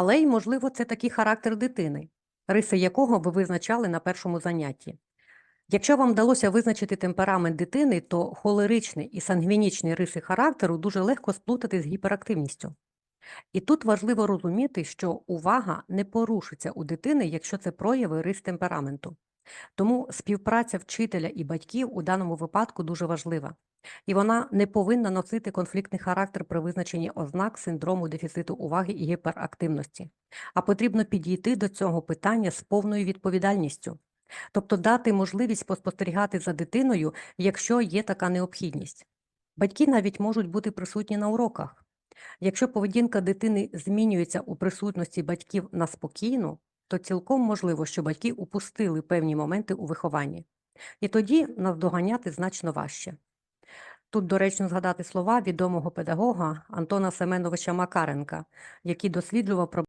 Але й, можливо, це такий характер дитини, риси якого ви визначали на першому занятті. Якщо вам вдалося визначити темперамент дитини, то холеричний і сангвінічний риси характеру дуже легко сплутати з гіперактивністю. І тут важливо розуміти, що увага не порушиться у дитини, якщо це прояви рис темпераменту. Тому співпраця вчителя і батьків у даному випадку дуже важлива, і вона не повинна носити конфліктний характер при визначенні ознак синдрому дефіциту уваги і гіперактивності, а потрібно підійти до цього питання з повною відповідальністю, тобто дати можливість поспостерігати за дитиною, якщо є така необхідність. Батьки навіть можуть бути присутні на уроках. Якщо поведінка дитини змінюється у присутності батьків на спокійну, то цілком можливо, що батьки упустили певні моменти у вихованні. І тоді наздоганяти значно важче. Тут доречно згадати слова відомого педагога Антона Семеновича Макаренка, який досліджував проблеми